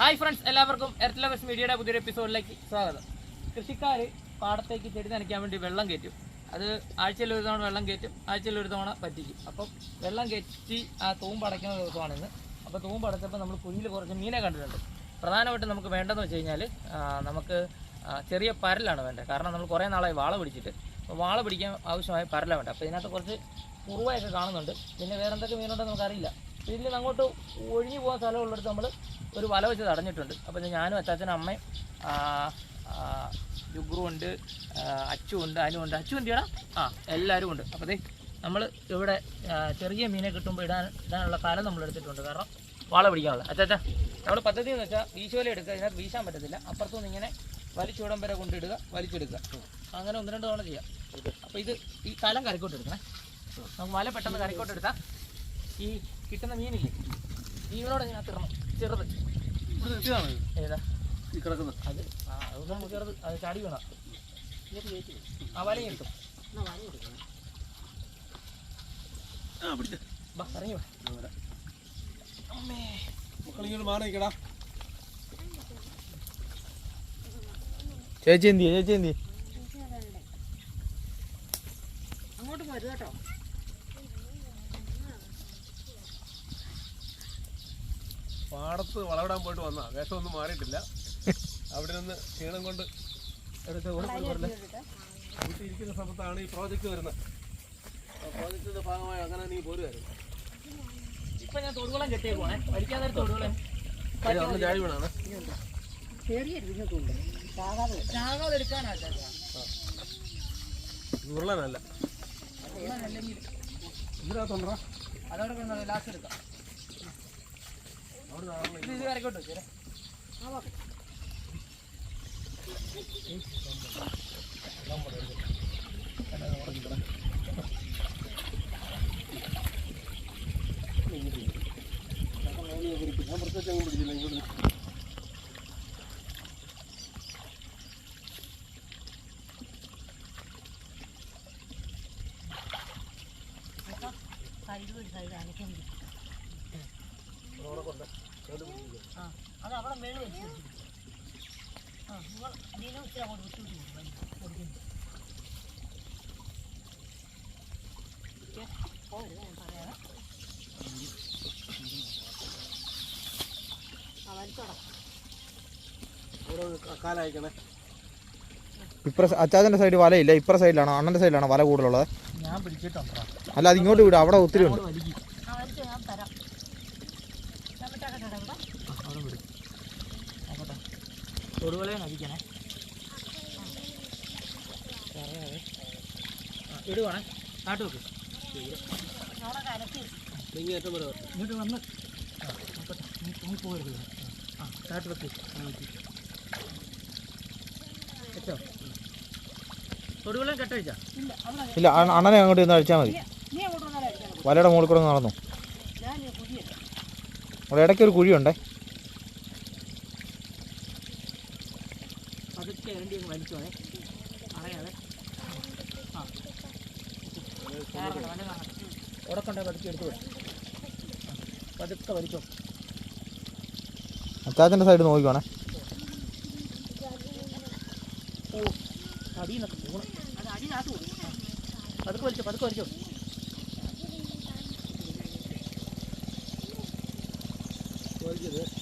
Hi friends എല്ലാവർക്കും earth lovers മീഡിയയുടെ പുതിയൊരു എപ്പിസോഡിലേക്ക് സ്വാഗതം. കൃഷിക്കാർ പാടത്തേക്ക് ചെടി നനയ്ക്കാൻ വേണ്ടി വെള്ളം കയറ്റും. അത് ആഴ്ചയിൽ ഒരു തവണ വെള്ളം കയറ്റും ആഴ്ചയിൽ ഒരു തവണ പറ്റിക്കും. അപ്പം വെള്ളം കയറ്റി ആ തൂമ്പടയ്ക്കുന്ന ദിവസമാണ് ഇന്ന്. അപ്പോൾ തൂമ്പടച്ചപ്പോൾ നമ്മൾ കുഞ്ഞിൽ കുറച്ച് മീനെ കണ്ടിട്ടുണ്ട്. പ്രധാനമായിട്ടും നമുക്ക് വേണ്ടതെന്ന് വെച്ച് കഴിഞ്ഞാൽ നമുക്ക് ചെറിയ പരലാണ് വേണ്ടത്. കാരണം നമ്മൾ കുറേ നാളായി വാള പിടിച്ചിട്ട്. അപ്പോൾ വാള പിടിക്കാൻ ആവശ്യമായ പരല വേണ്ട അപ്പോൾ ഇതിനകത്ത് കുറച്ച് കുറുവയൊക്കെ കാണുന്നുണ്ട്. പിന്നെ വേറെ എന്തൊക്കെ മീനുണ്ടെന്ന് നമുക്കറിയില്ല. ഇതിൽ അങ്ങോട്ട് ഒഴിഞ്ഞു പോകാൻ സ്ഥലമുള്ളിടത്ത് നമ്മൾ ഒരു വല വെച്ച് തടഞ്ഞിട്ടുണ്ട്. അപ്പോൾ ഞാനും അച്ചാച്ചനും അമ്മയും ആ, ആ, ജുഗ്രു ഉണ്ട് ആ, അച്ചു എന്തിയടാ ആ എല്ലാവരും ഉണ്ട്. അപ്പോൾ നമ്മൾ ഇവിടെ ചെറിയ മീനെ കിട്ടുമ്പോൾ ഇടാൻ ഇടാനുള്ള കാലം നമ്മൾ എടുത്തിട്ടുണ്ട്. കാരണം വാള പിടിക്കാനുള്ള. അച്ചാച്ചാ നമ്മൾ പദ്ധതി എന്ന് വെച്ചാൽ വീശോല എടുക്കുക. ഇതിനകത്ത് വീശാൻ പറ്റത്തില്ല. അപ്പുറത്തുനിന്ന് ഇങ്ങനെ വലിച്ചുവിടം വരെ കൊണ്ടിടുക വലിച്ചെടുക്കുക. അങ്ങനെ ഒന്ന് രണ്ട് തവണ ചെയ്യാം. അപ്പോൾ ഇത് ഈ കലം കരക്കോട്ട് എടുക്കണേ നമുക്ക് വല പെട്ടെന്ന് കരക്കോട്ട് എടുത്താൽ ഈ കിട്ടുന്ന മീനില്ലേ മീനോട് ഇങ്ങനെ ഇടണം ചെറുത്. ഏതാ? ഈ കിടക്കുന്നത്. അത് ആ അതൊന്നും ചെറുത് അത് ചാടി വേണം. ആ വല കിട്ടും ഇറങ്ങി അമ്മേ. ചേച്ചി എന്തി ചേച്ചി എന്തി അങ്ങോട്ട് പോയത് കേട്ടോ പാടത്ത് വളവിടാൻ പോയിട്ട് വന്നാ വേഷമൊന്നും മാറിയിട്ടില്ല. അവിടെ നിന്ന് ക്ഷീണം കൊണ്ട് ഇരിക്കുന്ന സമയത്താണ് ഈ പ്രോജക്റ്റ് വരുന്നത്. പ്രോജക്റ്റിന്റെ ഭാഗമായി അങ്ങനെ നീ പോരുമായിരുന്നു ഇപ്പൊ ഞാൻ തൊടുകുളം കെട്ടിയ പോണേ. വലിക്കാൻ നേരം തൊടുകുളം. ചാടി വീണാണ്. ഉരുളനല്ല. ഇതിനകത്തുണ്ടാ? അതോടെ ലാസ്റ്റ് എടുക്കാം. കാണുന്ന ഇത് ഇങ്ങോട്ട് അത് അവിടെ മേളിൽ വെച്ച് ആ നിങ്ങൾ ഇച്ചിരി അങ്ങോട്ട് വിട്ടു വിട്ടു കൊടുക്കുന്നു ആ ഇപ്പുറ അച്ചാച്ചന്റെ സൈഡ് വലയില്ല ഇപ്പുറ സൈഡിലാണോ അണ്ണന്റെ സൈഡിലാണോ വല കൂടുതലുള്ളത്? അല്ല അത് ഇങ്ങോട്ട് വിടും അവിടെ ഒത്തിരി ഉണ്ട് വലിക്കും ആ വലിച്ചോ ഞാൻ തരാം ഞാൻ വിട്ടാക്കട്ടെ ഇവിടെ അവിടെ വിടും നോക്കട്ടെ തൊടുകളെ നദിക്കണേ ഇടുവാണേ. കാട്ടു വെക്ക്. ഇങ്ങോട്ട് വന്ന്. നീ പോയത് ആ കാട്ട് വെക്ക്. കേട്ടോ? കെട്ടഴിച്ചാ ഇല്ല അണനെ അണ്ണനെ അങ്ങോട്ട് ഇന്ന് അഴിച്ചാൽ മതി. വലയുടെ മുകളിൽ കൂടെ നടന്നു? അവിടെ ഇടയ്ക്ക് ഒരു കുഴിയുണ്ടേ? അങ്ങ് അറിയാതെ. ആ. ഉടക്കണ്ട പതുക്കെ എടുത്തു വിടും പതുക്കെ വലിച്ചോ അച്ചാച്ചന്റെ സൈഡ് നോക്കിക്കോണേ. ഓ അടിയെന്നൊക്കെ പോകണം അത് അടിയിനകത്ത് പോകും പതുക്കെ വലിച്ചോ പതുക്കെ വലിച്ചോ. വലിക്കരുത്.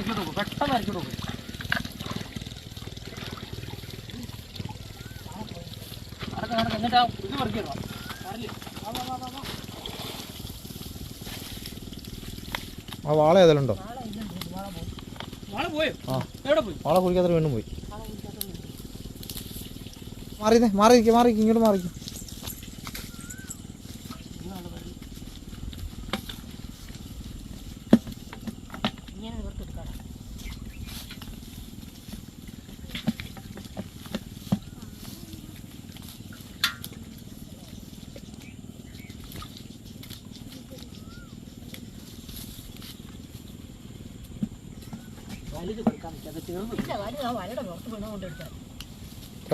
ഇറക്കിട്ട് പോകും പെട്ടെന്ന് നടക്ക് എന്നിട്ട് ആ ഇത് പറിക്കണോ വാള ഏതെല്ലാം വാള കുഴിക്കാത്ത വീണ്ടും പോയി. മാറിയതേ മാറി നിൽക്കുക മാറി നിൽക്ക്, ഇങ്ങോട്ട് മാറിക്കും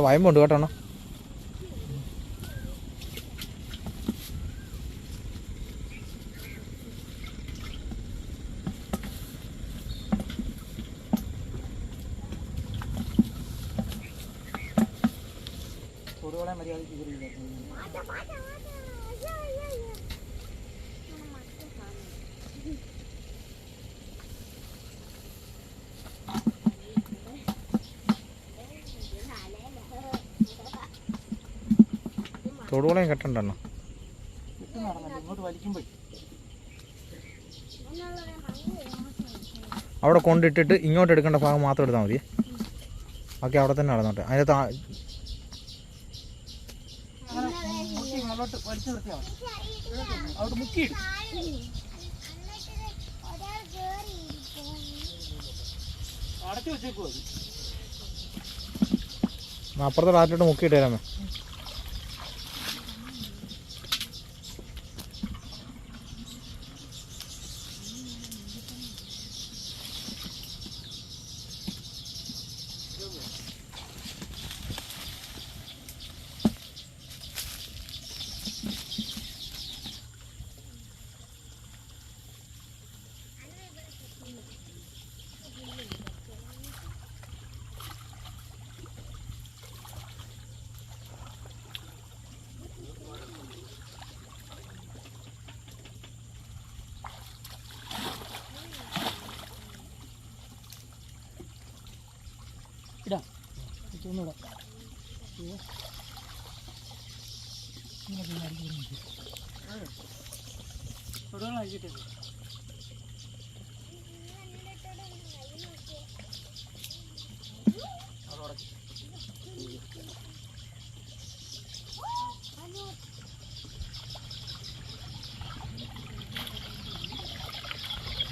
വയമ്പുണ്ട് കേട്ടോ അണ്ണാ പൊതുവളെ മര്യാദയ്ക്ക് കയറിയില്ല തൊടുവളയും കെട്ടണ്ട അണ്ണാ കെട്ടണ്ടോ അവിടെ കൊണ്ടിട്ടിട്ട് ഇങ്ങോട്ട് എടുക്കേണ്ട ഭാഗം മാത്രം എടുത്താൽ മതി. ബാക്കി അവിടെ തന്നെ നടന്നോട്ടെ. അതിന്റെ താ മുക്കി മുക്കിയിട്ട് വലിച്ചു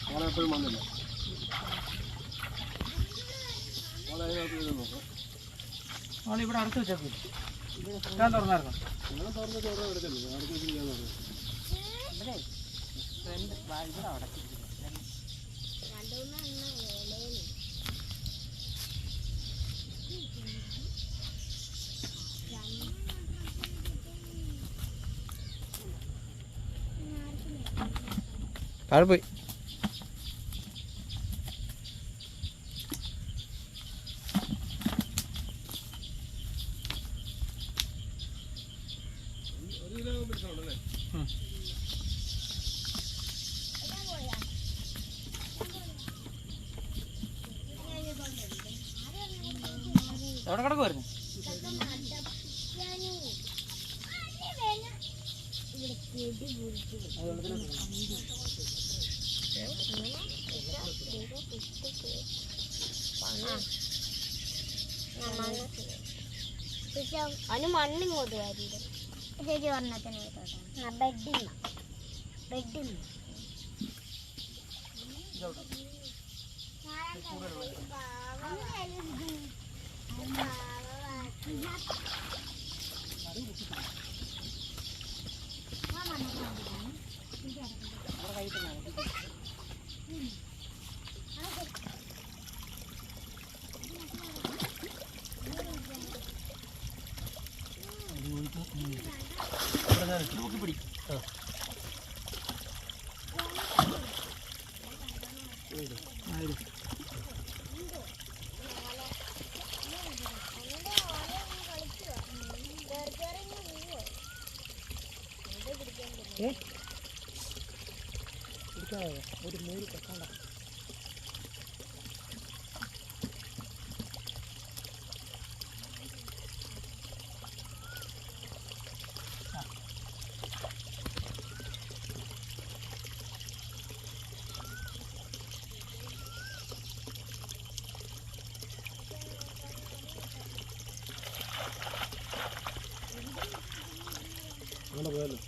മോളെ എപ്പോഴും വന്നില്ല? നോക്കാം. നമ്മൾ ഇവിടെ അടുത്ത് വെച്ചേക്കും ഞാൻ തുറന്നായിരുന്നു. ഞാൻ അടുത്ത് ഇവിടെ ഫ്രണ്ട് ഇവിടെ അടച്ചിരിക്കുന്നു പോയി. എവിടെ കിടക്കുമായിരുന്നു അതിന് മണ്ണിങ്ങോട്ട് വരില്ല ചേച്ചി ഒരെണ്ണത്തിന് 들어오기 버리. 어. പിടി ഒരു മൂടി കെട്ടണ്ട അങ്ങനെ പോയല്ലോ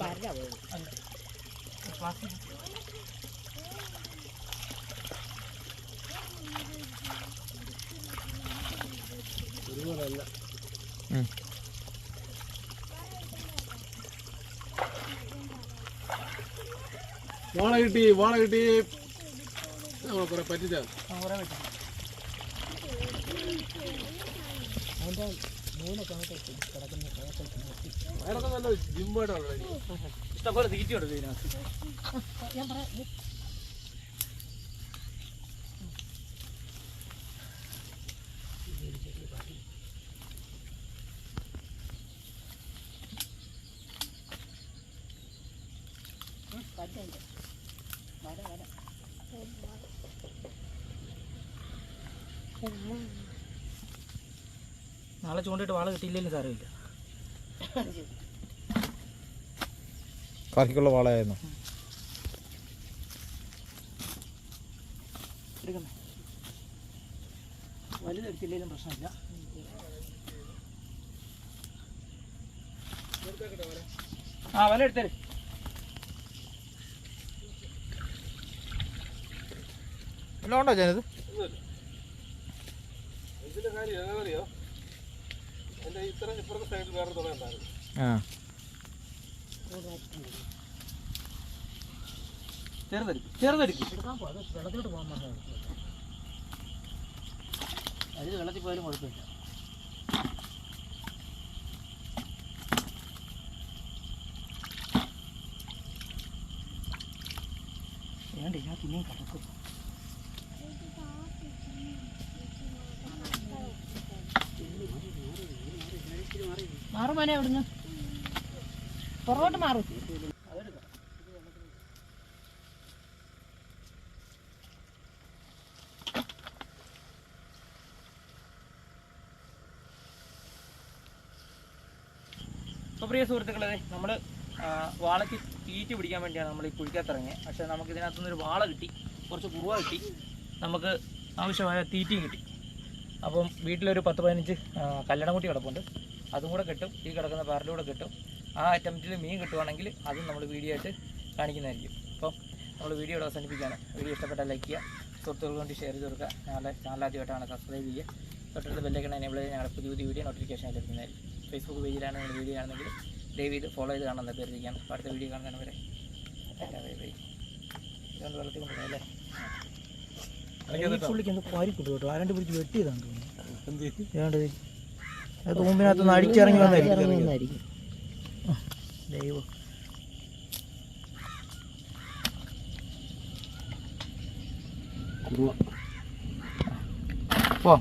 പരല പോയത് വാള കിട്ടി വാള കിട്ടി. നമ്മൾ കുറെ പറ്റിച്ചാൽ ആ, കുറേ വെട്ടി അയാളൊക്കെ നല്ല ജിമ്മായിട്ടാണ് ഇഷ്ടംപോലെ തീറ്റി കൊടുക്കും ഇതിനകത്ത് നാളെ ചൂണ്ടിട്ട് വാള കിട്ടിയില്ലെങ്കിലും സാരമില്ല. ബാക്കിയുള്ള വാളയായിരുന്നു വലുതെടുത്തില്ലെങ്കിലും പ്രശ്നമില്ല. ആ വല എടുത്തേ എല്ലാം ഉണ്ടോ ഞാനിത് ഇതിന്റെ കാര്യം എങ്ങനെയോ എന്റെ ഇത്ര ഇപ്പുറത്തെ സൈഡിൽ വേറെ തുണ ഉണ്ടായിരുന്നു. ആ. ചെറുതെടുക്കും ചെറുതെടുക്കും. എടുക്കാൻ പോ അത് വെള്ളത്തിലോട്ട് പോകാൻ പറഞ്ഞത് അതിൽ വെള്ളത്തിൽ പോയാലും കുഴപ്പമില്ല വേണ്ട ഞാൻ പിന്നെയും കിടക്കും മാറും മോനെ അവിടുന്ന്. പുറകോട്ട് മാറും. പ്രിയ സുഹൃത്തുക്കളെ നമ്മൾ വാളയ്ക്ക് തീറ്റ് പിടിക്കാൻ വേണ്ടിയാണ് നമ്മൾ ഈ കുഴിക്കകത്തിറങ്ങിയത് പക്ഷേ നമുക്ക് ഇതിനകത്തു നിന്നൊരു വാള കിട്ടി കുറച്ച് കുറുവ കിട്ടി. നമുക്ക് ആവശ്യമായ തീറ്റയും കിട്ടി. അപ്പം വീട്ടിലൊരു പത്ത് പതിനഞ്ച് കല്ലടം കുട്ടി കിടപ്പുണ്ട്. അതും കൂടെ കിട്ടും. ഈ കിടക്കുന്ന പാറിലൂടെ കിട്ടും. ആ അറ്റംപ്റ്റിൽ മീൻ കിട്ടുവാണെങ്കിൽ അതും നമ്മൾ വീഡിയോ ആയിട്ട് കാണിക്കുന്നതായിരിക്കും. അപ്പം നമ്മൾ വീഡിയോ ഇവിടെ അവസാനിപ്പിക്കുകയാണ്. വീഡിയോ ഇഷ്ടപ്പെട്ടാൽ ലൈക്ക് ചെയ്യുക. സുഹൃത്തുക്കൾ കൊണ്ട് ഷെയർ ചെയ്ത് കൊടുക്കുക. ഞങ്ങളുടെ ചാനൽ ആദ്യമായിട്ടാണ് സബ്സ്ക്രൈബ് ചെയ്യുക. തൊട്ടടുത്ത് ബെല്ലൈക്കൺ എനേബിൾ ചെയ്ത് ഞങ്ങളുടെ പുതിയ പുതിയ വീഡിയോ നോട്ടിഫിക്കേഷൻ ലഭിക്കുന്നതായിരിക്കും ഫേസ്ബുക്ക് പേജിലാണ് നിങ്ങൾ വീഡിയോ ആണെങ്കിൽ ദയവ് ചെയ്ത് ഫോളോ ചെയ്ത് കാണാൻ അഭ്യർത്ഥിക്കുകയാണ് അപ്പോൾ അടുത്ത വീഡിയോ കാണുന്നവരെ ബൈ ബൈ ഇതുകൊണ്ട് വെള്ളത്തിൽ കൊണ്ടുപോകണം അല്ലേ പുള്ളിക്ക് എന്തോ പാരിക്കൊണ്ടു കേട്ടോ. ആരാണ്ട് പിടിച്ച് വെട്ടിയതാണ് തോന്നുന്നു. അത് തൂമ്പിനകത്ത് നിന്ന് അടിച്ചിറങ്ങി വന്നായിരിക്കും ദൈവം. കുറുവ പോ